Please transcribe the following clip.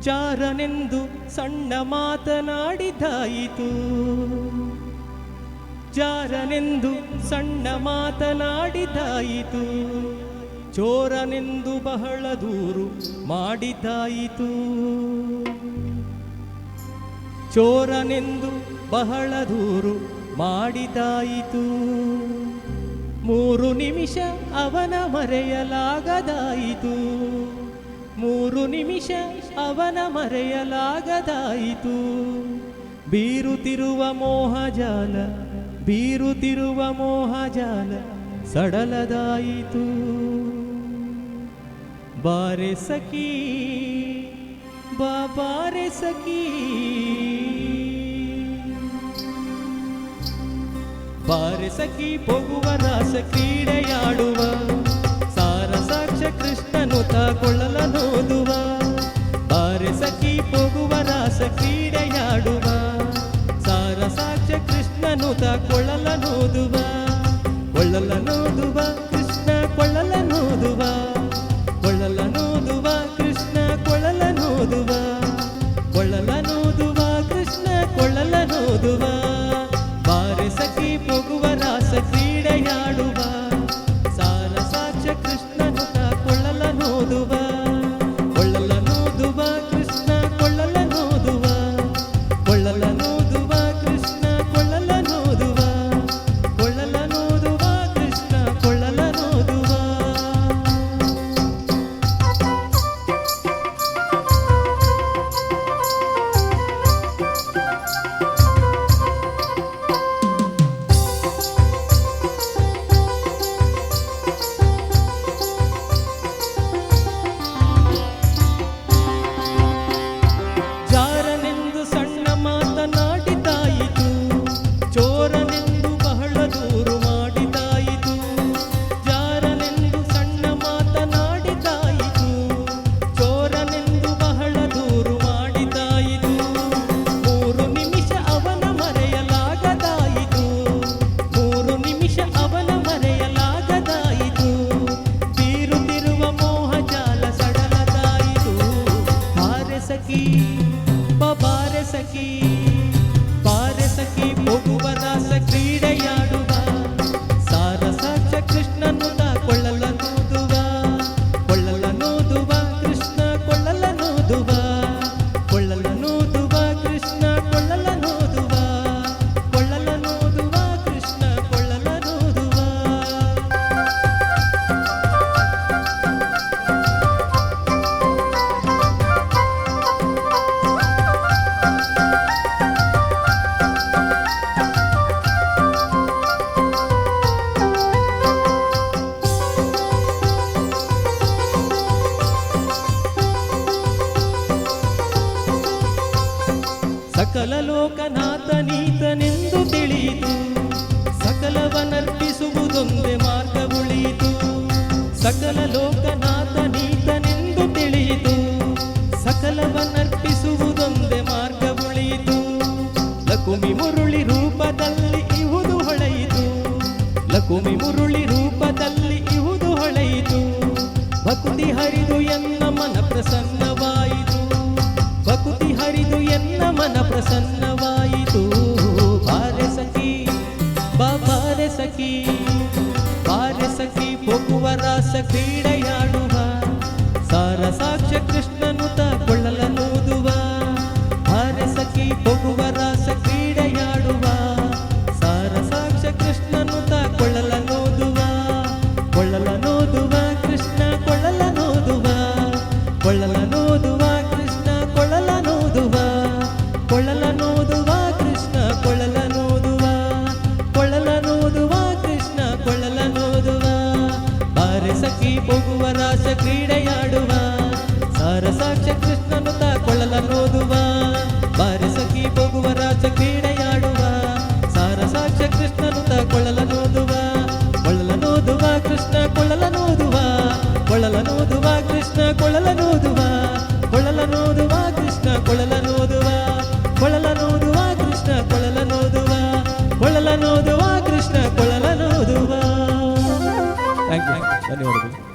ಜಾರನೆಂದು ಸಣ್ಣ ಮಾತನಾಡಿದಾಯಿತು. ಜಾರನೆಂದು ಸಣ್ಣ ಮಾತನಾಡಿದಾಯಿತು. ಚೋರನೆಂದು ಬಹಳ ದೂರು ಮಾಡಿದಾಯಿತು. ಚೋರನೆಂದು ಬಹಳ ದೂರು ಮಾಡಿದಾಯಿತು. ಮೂರು ನಿಮಿಷ ಅವನ ಮರೆಯಲಾಗದಾಯಿತು. ಮೂರು ನಿಮಿಷ ಅವನ ಮರೆಯಲಾಗದಾಯಿತು. ಬೀರುತ್ತಿರುವ ಮೋಹಜಾಲ ಬೀರುತ್ತಿರುವ ಮೋಹಜಾಲ ಸಡಲದಾಯಿತು. ಬಾರೆ ಸಖಿ ಬಾಬಾರೆ ಸಖಿ. ಬಾರೆ ಸಖಿ ರಾಸ ಕ್ರೀಡೆಯಾಡುವ ಸಾರ ಸಾಕ್ಷ ಕೃಷ್ಣನು ಕೊಳ್ಳಲನೋದುವ ಕೊಳ್ಳಲನೋದುವ ಕೃಷ್ಣ ಕೊಳ್ಳಲನೋದುವ ಕೊಳ್ಳಲನೋದುವ ಕೃಷ್ಣ ಕೊಳ್ಳಲನೋದುವ ಕೊಳ್ಳಲನೋದುವ ಕೃಷ್ಣ ಕೊಳ್ಳಲನೋದುವ ಬಾರೆ ಸಖಿ ಹೋಗುವ ರಾಸ ಕ್ರೀಡೆಯಾಡುವ ಸಕಲ ಲೋಕನಾಥ ನೀತನೆಂದು ತಿಳಿಯಿತು. ಸಕಲವನರ್ಪಿಸುವುದೊಂದೇ ಮಾರ್ಗ ಉಳಿಯಿತು. ಸಕಲ ಲೋಕನಾಥ ನೀತನೆಂದು ತಿಳಿಯಿತು. ಸಕಲವನರ್ಪಿಸುವುದೊಂದೇ ಮಾರ್ಗ ಉಳಿಯಿತು. ಲಕುಮಿ ಮುರುಳಿ ರೂಪದಲ್ಲಿ ಇಹುದು ಹೊಳೆಯಿತು. ಲಕುಮಿ ಮುರುಳಿ ರೂಪದಲ್ಲಿ ಇಹುದು ಹೊಳೆಯಿತು. ಭಕ್ತಿ ಹರಿದು ಪ್ರಸನ್ನವಾಯಿತು ಬಾರೆ ಸಖಿ ಬಾರೆ ಸಖಿ ಬಾರೆ ಸಖಿ ಹೋಗುವ ರಾಸ ಕ್ರೀಡೆಯಾಡುವ Ben yoruldum.